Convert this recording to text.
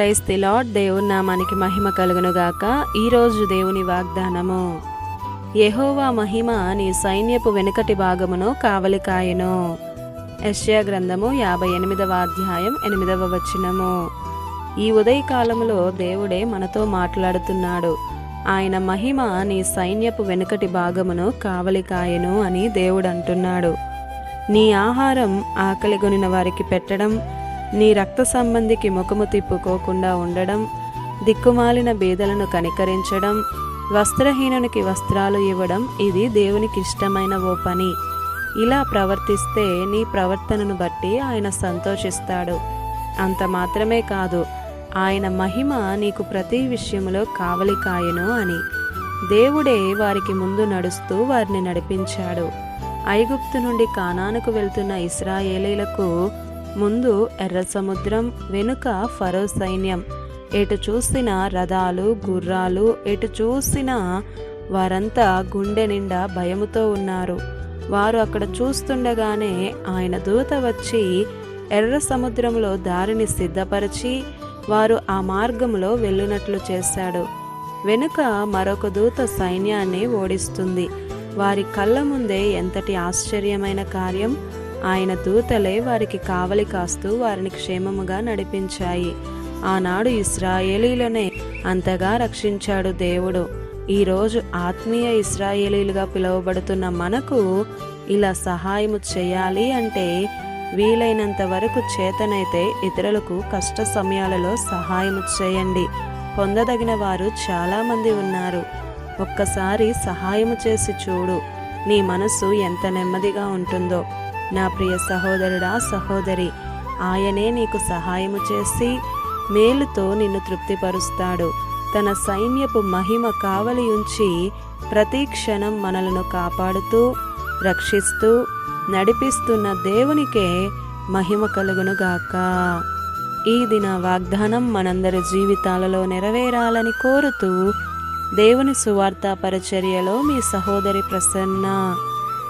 Price the lord దేవుని నామానికి మహిమ కలుగునుగాక. ఈరోజు దేవుని వాగ్దానము యహోవా మహిమ నీ సైన్యపు వెనుకటి భాగమును కావలికాయను. యష్యా గ్రంథము యాభై ఎనిమిదవ అధ్యాయం ఎనిమిదవ వచనము. ఈ ఉదయకాలములో దేవుడే మనతో మాట్లాడుతున్నాడు. ఆయన మహిమ నీ సైన్యపు వెనుకటి భాగమును కావలికాయను అని దేవుడు అంటున్నాడు. నీ ఆహారం ఆకలిగొనిన వారికి పెట్టడం నీ రక్త సంబంధికి ముఖము తిప్పుకోకుండా ఉండడం దిక్కుమాలిన బేదలను కనికరించడం వస్త్రహీనునికి వస్త్రాలు ఇవ్వడం ఇది దేవునికి ఇష్టమైన ఓ పని. ఇలా ప్రవర్తిస్తే నీ ప్రవర్తనను బట్టి ఆయన సంతోషిస్తాడు. అంత మాత్రమే కాదు ఆయన మహిమ నీకు ప్రతి విషయంలో కావలి కాయను అని. దేవుడే వారికి ముందు నడుస్తూ వారిని నడిపించాడు. ఐగుప్తు నుండి కానానుకు వెళ్తున్న ఇస్రాయేలీలకు ముందు ఎర్ర సముద్రం వెనుక ఫరో సైన్యం. ఎటు చూసిన రథాలు గుర్రాలు ఎటు చూసిన వారంతా గుండె నిండా భయముతో ఉన్నారు. వారు అక్కడ చూస్తుండగానే ఆయన దూత వచ్చి ఎర్ర సముద్రంలో దారిని సిద్ధపరిచి వారు ఆ మార్గంలో వెళ్ళినట్లు చేశాడు. వెనుక మరొక దూత సైన్యాన్ని ఓడిస్తుంది. వారి కళ్ళ ముందే ఎంతటి ఆశ్చర్యమైన కార్యం! ఆయన దూతలే వారికి కావలి కాస్తూ వారిని క్షేమముగా నడిపించాయి. ఆనాడు ఇస్రాయేలీలనే అంతగా రక్షించాడు దేవుడు. ఈరోజు ఆత్మీయ ఇస్రాయేలీలుగా పిలువబడుతున్న మనకు ఇలా సహాయము చేయాలి అంటే వీలైనంత వరకు చేతనైతే ఇతరులకు కష్ట సమయాలలో సహాయం చేయండి. పొందదగిన వారు చాలామంది ఉన్నారు. ఒక్కసారి సహాయము చేసి చూడు. నీ మనసు ఎంత నెమ్మదిగా ఉంటుందో. నా ప్రియ సహోదరుడా సహోదరి ఆయనే నీకు సహాయము చేసి మేలుతో నిన్ను తృప్తిపరుస్తాడు. తన సైన్యపు మహిమ కావలి ఉంచి ప్రతి క్షణం మనలను కాపాడుతూ రక్షిస్తూ నడిపిస్తున్న దేవునికే మహిమ కలుగునుగాక. ఈ దిన వాగ్దానం మనందరి జీవితాలలో నెరవేరాలని కోరుతూ దేవుని సువార్త పరిచర్యలో మీ సహోదరి ప్రసన్న.